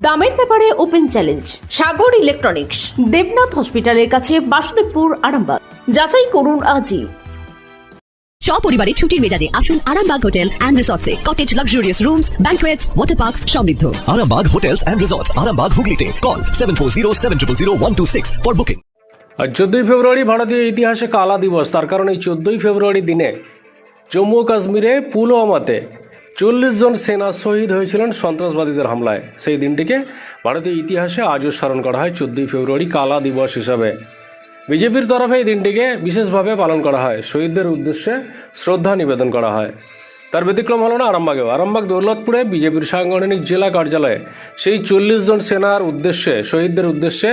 দামের ব্যাপারে open challenge Sagar electronics Debnath হসপিটালের কাছে বাসুদেবপুর আরামবাগ। যাচাই করুন আজই। সপরিবারে ছুটির মেজাজে আসুন Arambagh hotel and রিসর্টসে। Cottage luxurious rooms banquets water parks সমৃদ্ধ। Arambag Hotels and Resorts, Arambag Hooghly Call 740 for booking. আর চোদ্দোই ফেব্রুয়ারি ভারতীয় ইতিহাসে কালা দিবস তার কারণে এই চোদ্দোই ফেব্রুয়ারি দিনে জম্মু কাশ্মীরে পুলওয়ামাতে চল্লিশ জন সেনা শহীদ হয়েছিলেন সন্ত্রাসবাদীদের হামলায়। সেই দিনটিকে ভারতীয় ইতিহাসে আজও স্মরণ করা হয় চোদ্দই ফেব্রুয়ারি কালা দিবস হিসাবে। বিজেপির তরফে এই দিনটিকে বিশেষভাবে পালন করা হয়। শহীদদের উদ্দেশ্যে শ্রদ্ধা নিবেদন করা হয়। তার ব্যতিক্রম হলো না আরামবাগেও। আরামবাগ দৌলতপুরে বিজেপির সাংগঠনিক জেলা কার্যালয়ে সেই চল্লিশ জন সেনার উদ্দেশ্যে, শহীদদের উদ্দেশ্যে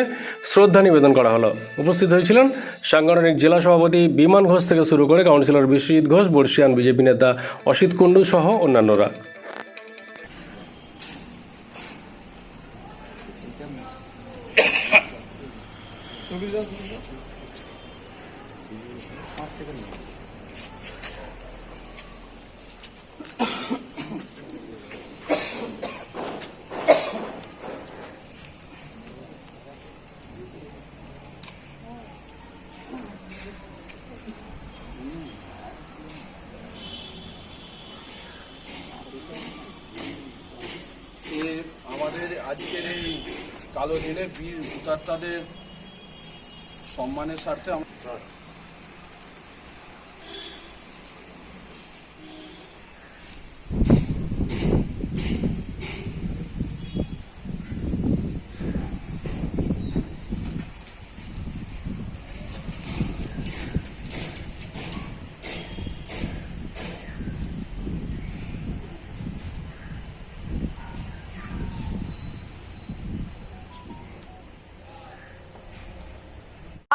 শ্রদ্ধা নিবেদন করা হলো। উপস্থিত হয়েছিলেন সাংগঠনিক জেলা সভাপতি বিমান ঘোষ থেকে শুরু করে কাউন্সিলর বিশ্বজিৎ ঘোষ, বর্ষিয়ান বিজেপি নেতা অসিত কুণ্ডু সহ অন্যান্যরা এ আমাদের আজকের এই কালো রেলে বীর হুতাত্মাদের সম্মানের স্বার্থে আমরা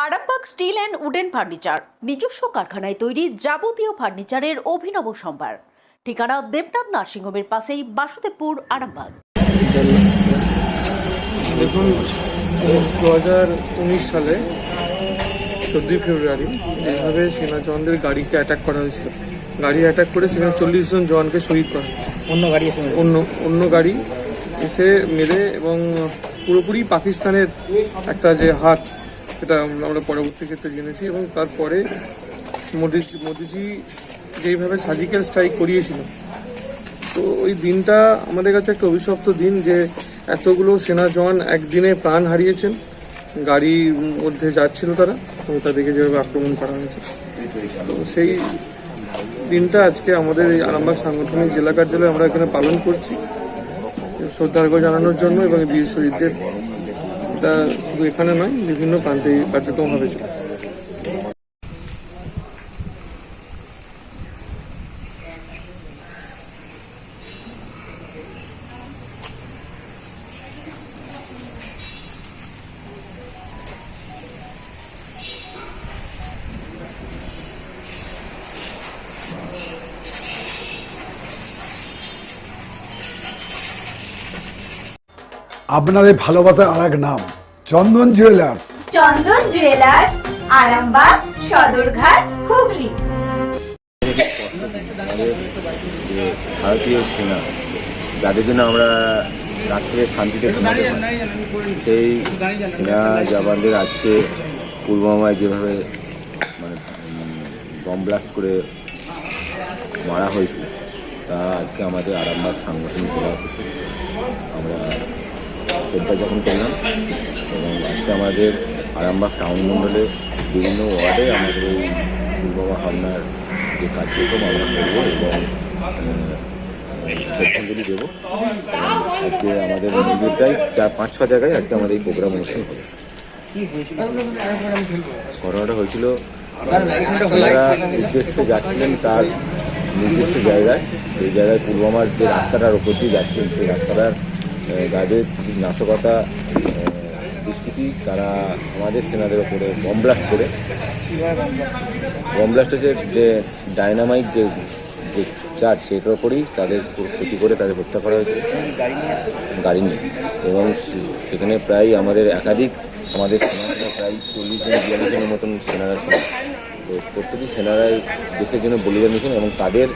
Arambagh steel and wooden furniture নিজস্ব কারখানায় তৈরি যাবতীয় ফার্নিচারের অভিনব সম্ভার। ঠিকানা দেবনাথ নার্সিংহোমের পাশেই বাসুদেবপুর আরামবাগ। দেখুন দু হাজার উনিশ সালে চোদ্দোই ফেব্রুয়ারি এইভাবে সেনা জওয়ানদের গাড়িকে অ্যাটাক করা হয়েছিল। গাড়ি অ্যাটাক করে সেখানে চল্লিশ জন জওয়ানকে শহীদ করা। অন্য গাড়ি এসে অন্য অন্য গাড়ি এসে মেরে এবং পুরোপুরি পাকিস্তানের একটা যে হাত সেটা আমরা পরবর্তী ক্ষেত্রে জেনেছি এবং তারপরে মোদি মোদিজি যেইভাবে সার্জিক্যাল স্ট্রাইক করিয়েছিল। তো ওই দিনটা আমাদের কাছে একটা অভিশপ্ত দিন যে এতগুলো সেনা জওয়ান একদিনে প্রাণ হারিয়েছেন। গাড়ির মধ্যে যাচ্ছিল তারা তো তাদেরকে যেভাবে আক্রমণ করা হয়েছে। তো সেই দিনটা আজকে আমাদের এই আরামবাগ সাংগঠনিক জেলা কার্যালয়ে আমরা এখানে পালন করছি। শ্রদ্ধার্ঘ্য জানানোর জন্য এবং বীর শহীদদের এটা শুধু এখানে নয় বিভিন্ন প্রান্তে কার্যক্রম হবে। আপনাদের ভালোবাসার আর এক নাম চন্দন জুয়েলার্স চন্দন জুয়েলার্স আরামবাগ সদরঘাট হুগলি। ভারতীয় সেনা যাদের জন্য আমরা রাত্রে শান্তিতে ঘুমাতে পারি। সেই সেনা জওয়ানদের আজকে পুলওয়ামায় যেভাবে মানে বম ব্লাস্ট করে মারা হয়েছিল তা আজকে আমাদের আরামবাগ সাংগঠনিক জেলা অফিসে আমরা জ্ঞাপন করলাম এবং আজকে আমাদের আরামবাগ টাউন মণ্ডলে বিভিন্ন ওয়ার্ডে আমাদের এই পুলওয়ামা হামলার যে কার্যক্রম আমরা করব এবং শ্রদ্ধাঞ্জলি দেবো। আজকে আমাদের প্রায় চার পাঁচ ছ জায়গায় আজকে আমাদের এই প্রোগ্রাম অনুষ্ঠান হবে। ঘটনাটা হয়েছিল উদ্দেশ্যে যাচ্ছিলেন তার নির্দিষ্ট জায়গায়, সেই জায়গায় পুলওয়ামার যে রাস্তাটার ওপর দিয়ে যাচ্ছিলেন, সেই রাস্তাটার যাদের নাশকতা দুষ্কৃতি, তারা আমাদের সেনাদের ওপরে বম ব্লাস্ট করে। বম ব্লাস্ট হচ্ছে যে ডায়নামাইট যে যে চার্জ সেটার ওপরেই তাদের ক্ষতি করে তাদের হত্যা করা হয়েছে। গাড়ি নিয়ে। এবং সেখানে প্রায় আমাদের একাধিক, আমাদের সেনারা প্রায় চল্লিশ জন, বিয়াল্লিশ জনের মতন সেনারা ছিল। তো প্রত্যেকটি সেনারাই দেশের জন্য বলিদান দিয়েছেন এবং তাদের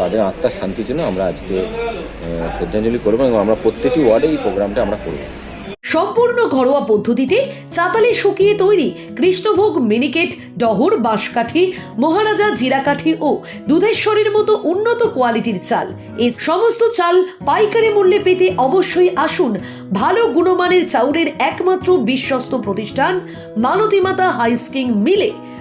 তাদের আত্মার শান্তির জন্য আমরা আজকে শ্রদ্ধাঞ্জলি করব এবং আমরা প্রত্যেকটি ওয়ার্ডে এই প্রোগ্রামটা আমরা করব। সম্পূর্ণ ঘরোয়া পদ্ধতিতে চাতালে শুকিয়ে তৈরি কৃষ্ণভোগ মিনিকেট, ডহর, বাঁশকাঠি, মহারাজা জিরাকাঠি ও দুধেশ্বরীর মতো উন্নত কোয়ালিটির চাল। এই সমস্ত চাল পাইকারি মূল্যে পেতে অবশ্যই আসুন ভালো গুণমানের চাউলের একমাত্র বিশ্বস্ত প্রতিষ্ঠান মালতীমাতা হাইস্কিং মিলে।